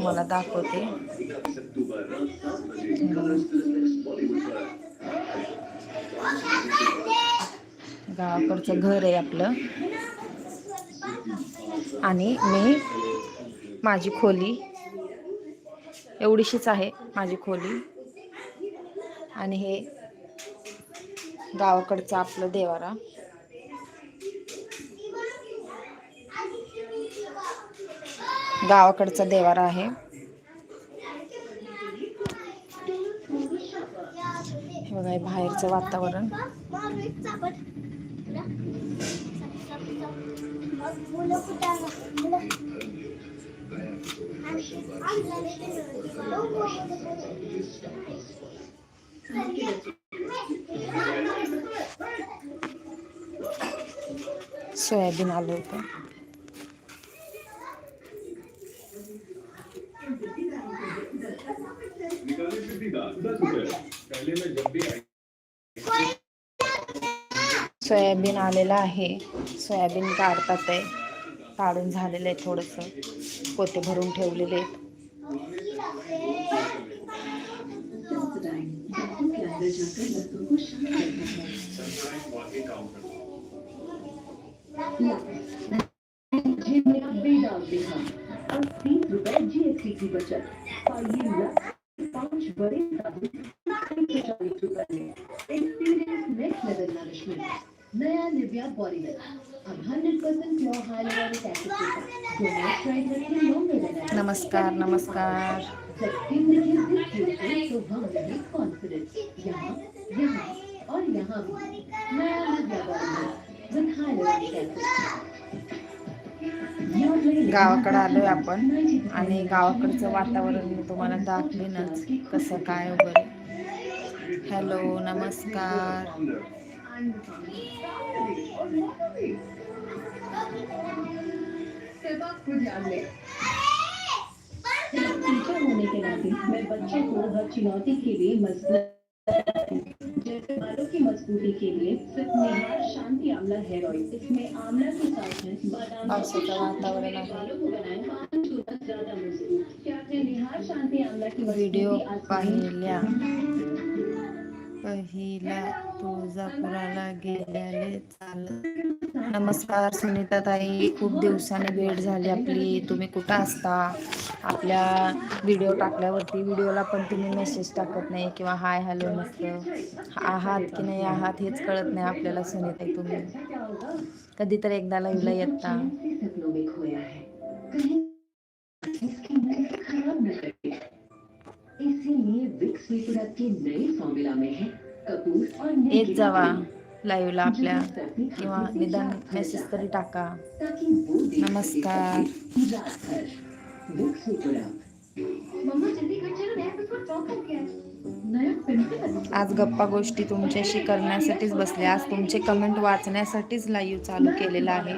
तुम्हाला दाखवते. गावाकडचं घर आहे आपलं. आणि मी माझी खोली. एवढीशीच आहे माझी खोली. आणि हे गावाकडचं आपलं देवारा. गावाकडचा देवारा आहे. बघा बाहेरचं वातावरण. सोयाबीन आलं होतं. सोयाबीन आलेलं आहे. सोयाबीन काढतात आहे काढून झालेलं आहे थोडंसं. पोते भरून ठेवलेले आहेत. तीस रुपए जीएसटी की बचत. पाइए नया बॉडी नमस्कार। नमस्कार। यहाँ यहाँ और यहाँ गावाकडे आलोय आपण आणि गावाकडचं वातावरण मी तुम्हाला दाखवेनच कसं काय वगैरे. हॅलो नमस्कार. होने के नाते मैं बच्चे को हर चुनौती के लिए मजबूत जैसे बालों की मजबूती के लिए सिर्फ निहार शांति आमला हेयर ऑयल इसमें आमला के साथ में बादाम बालों को बनाए पाँच गुना ज्यादा मजबूत क्या आपने निहार शांति आमला की वीडियो मजबूती आजमाई? पाहिल्या पहिला तुळजापुराला गेल्याने चालत. नमस्कार सुनीता ताई खूप दिवसांनी भेट झाली आपली. तुम्ही कुठं असता? आपल्या व्हिडिओ टाकल्यावरती व्हिडिओला पण तुम्ही मेसेज टाकत नाही किंवा हाय हॅलो नसतं. आहात की नाही आहात हेच कळत नाही आपल्याला सुनीताई तुम्ही. कधी तर एकदा लाईव्हला येता. इसीलिए विक्स लिक्विड के नए फॉर्मूला में है कपूर और नीम येत जावा लाईव्हला आपल्या किंवा निदान मेसेज तरी टाका। नमस्कार. सके रात भर विक्स लिक्विड मम्मा जल्दी घर चलो नया पेपर टॉप हो गया नया पेंसिल आज गप्पा गोष्टी तुमच्याशी करण्यासाठीच बसले आज तुमचे कमेंट वाचण्यासाठीच लाईव्ह चालू केलेला आहे.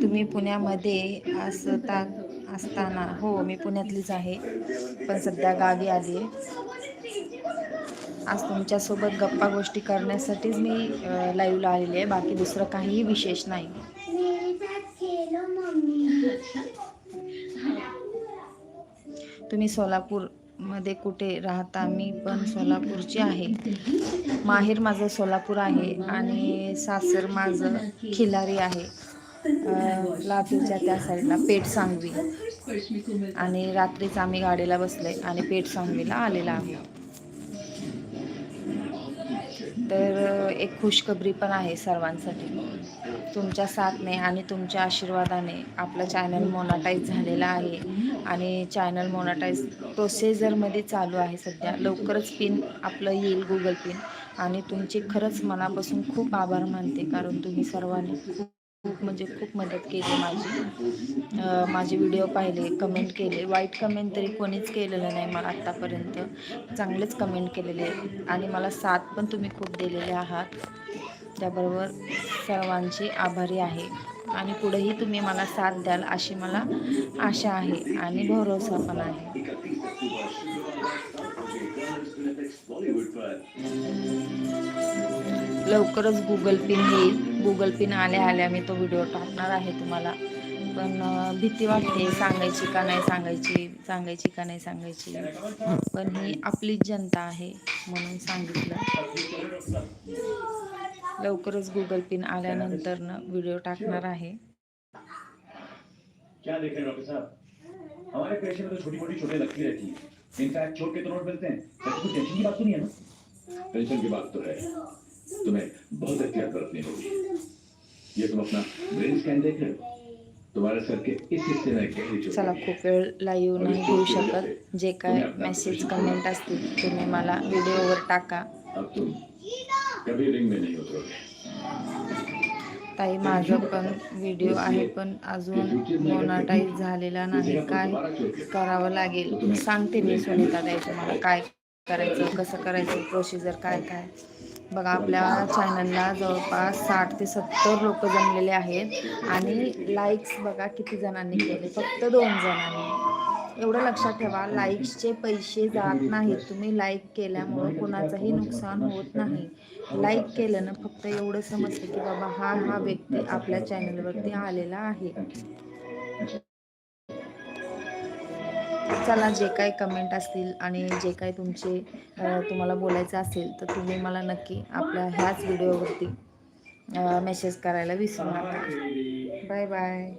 तुम्ही पुण्यामध्ये असता असताना हो मी पुण्यातलीच आहे पण सध्या गावी आली आहे. आज तुमच्यासोबत गप्पा गोष्टी करण्यासाठीच मी लाईव्हला आलेली आहे. बाकी दुसरं काहीही विशेष नाही. तुम्ही सोलापूरमध्ये कुठे राहता? मी पण सोलापूरची आहे. माहेर माझं सोलापूर आहे आणि सासर माझं खिलारी आहे. लातूरच्या त्या साईडला पेठ सांगवी. आणि रात्रीच आम्ही गाडीला बसले आणि पेठ सांगवीला आलेला आहे तर एक खुशखबरी पण आहे सर्वांसाठी. तुमच्या साथने आणि तुमच्या आशीर्वादाने आपलं चॅनल मोनाटाईज झालेलं आहे. आणि चॅनल मोनाटाईज प्रोसेजरमध्ये चालू आहे सध्या. लवकरच पिन आपलं येईल गुगल पिन आणि तुमची खरंच मनापासून खूप आभार मानते कारण तुम्ही सर्वांनी खूप म्हणजे खूप मदत केली माझी. माझे व्हिडिओ पाहिले कमेंट केले. वाईट कमेंट तरी कोणीच केलेलं नाही मला आत्तापर्यंत चांगलेच कमेंट केलेले आणि मला साथ पण तुम्ही खूप दिलेले आहात. त्याबरोबर सर्वांची आभारी आहे. आणि पुढेही तुम्ही मला साथ द्याल अशी मला आशा आहे आणि भरोसा पण आहे. लवकरच गुगल पिन येईल. गुगल पिन आल्या आल्या मी तो व्हिडिओ टाकणार आहे तुम्हाला. पण भीती वाटते सांगायची का नाही सांगायची सांगायची का नाही सांगायची. पण ही आपलीच जनता आहे म्हणून सांगितलं. लवकरच गुगल पिन आल्यानंतर न व्हिडिओ टाकणार आहे. क्या देख रहे हैं डॉक्टर साहब? हमारे पेशे में तो छोटी मोटी चोटें लगती रहती हैं। इनफैक्ट चोट के तो नोट मिलते हैं। टेंशन की बात तो नहीं है ना? टेंशन की बात तो है। तुम्हें बहुत एहतियात बरतनी होगी। ये तुम अपना ब्रेन स्कैन देख रहे हो? तुम्हारे सर के इस हिस्से में गहरी चोट चला। खूप वेळ लाईव्ह नाही घेऊ शकत. जे काय मेसेज कमेंट असतील तुम्ही मला व्हिडिओवर टाका. अब तुम कभी रिंग में नहीं उतरोगे। ताई माझं पण व्हिडिओ आहे पण अजून मोनाटाईज झालेला नाही. काय करावं लागेल? सांगते मी सुनीता ताई तुम्हाला काय करायचं कसं करायचं प्रोसिजर काय काय? बघा आपल्या चॅनलला जवळपास साठ ते सत्तर लोक जमलेले आहेत. आणि लाईक्स बघा किती जणांनी केले? फक्त दोन जणांनी. एवढं लक्षात ठेवा लाईक्सचे पैसे जात नाहीत. तुम्ही लाईक केल्यामुळं कुणाचंही नुकसान होत नाही. लाईक केलं ना फक्त एवढं समजतं की बाबा हा हा व्यक्ती आपल्या चॅनलवरती आलेला आहे. चला जे काही कमेंट असतील आणि जे काही तुमचे तुम्हाला बोलायचं असेल तर तुम्ही मला नक्की आपल्या ह्याच व्हिडिओवरती मेसेज करायला विसरू नका. Bye bye